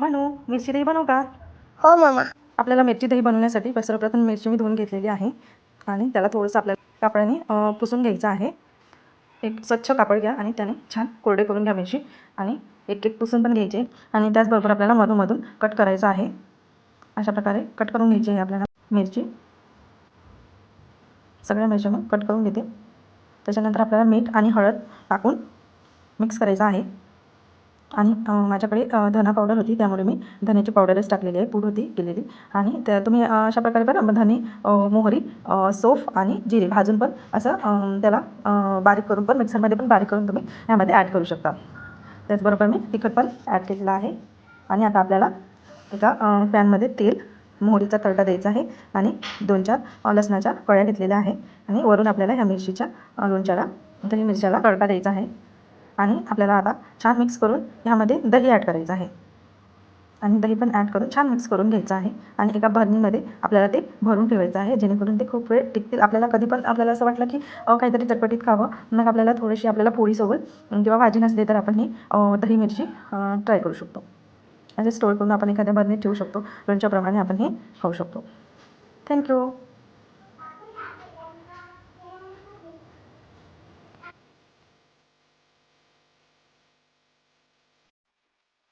म्हणू मिरची दही बनवू का? हो मामा. आपल्याला मिरची दही बनवण्यासाठी सर्वप्रथम मिरची मी धुवून घेतलेली आहे. आणि त्याला थोडंसं आपल्याला कापडाने पुसून घ्यायचं आहे. एक स्वच्छ कापड घ्या आणि त्याने छान कोरडे करून घ्या मिरची. आणि एक एक पुसून पण घ्यायचे. आणि त्याचबरोबर आपल्याला मधूनमधून कट करायचं आहे. अशा प्रकारे कट करून घ्यायची आहे आपल्याला मिरची. सगळ्या मिरच्या मी कट करून घेते. त्याच्यानंतर आपल्याला मीठ आणि हळद टाकून मिक्स करायचं आहे. आणि माझ्याकडे धना पावडर होती त्यामुळे मी धन्याची पावडरच टाकलेली आहे पूड होती केलेली. आणि त्या तुम्ही अशा प्रकारे पण धने मोहरी सोफ आणि जिरे भाजून पण असं त्याला बारीक करून पण मिक्सरमध्ये पण बारीक करून तुम्ही यामध्ये ॲड करू शकता. त्याचबरोबर मी तिखट पण ॲड केलेलं आहे. आणि आता आपल्याला एका पॅनमध्ये तेल मोहरीचा तडका द्यायचा आहे आणि दोन चार लसणाच्या कळ्या घेतलेल्या आहे. आणि वरून आपल्याला ह्या मिरचीच्या लोणच्याला दोन मिरच्याला तडका द्यायचा आहे. आणि आपल्याला आता छान मिक्स करून ह्यामध्ये दही ॲड करायचं आहे. आणि दही पण ॲड करून छान मिक्स करून घ्यायचं आहे. आणि एका भरणीमध्ये आपल्याला ते भरून ठेवायचं आहे. जेणेकरून ते खूप वेळ टिकतील. आपल्याला कधी पण आपल्याला असं वाटलं की काहीतरी चटपटीत खावं. मग आपल्याला थोडीशी आपल्याला पोळीसोबत किंवा भाजी नसली तर आपण ही दही मिरची ट्राय करू शकतो. असे स्टोर करून आपण एखाद्या भरणीत ठेवू शकतो. लोणच्याप्रमाणे आपण हे खाऊ शकतो. थँक्यू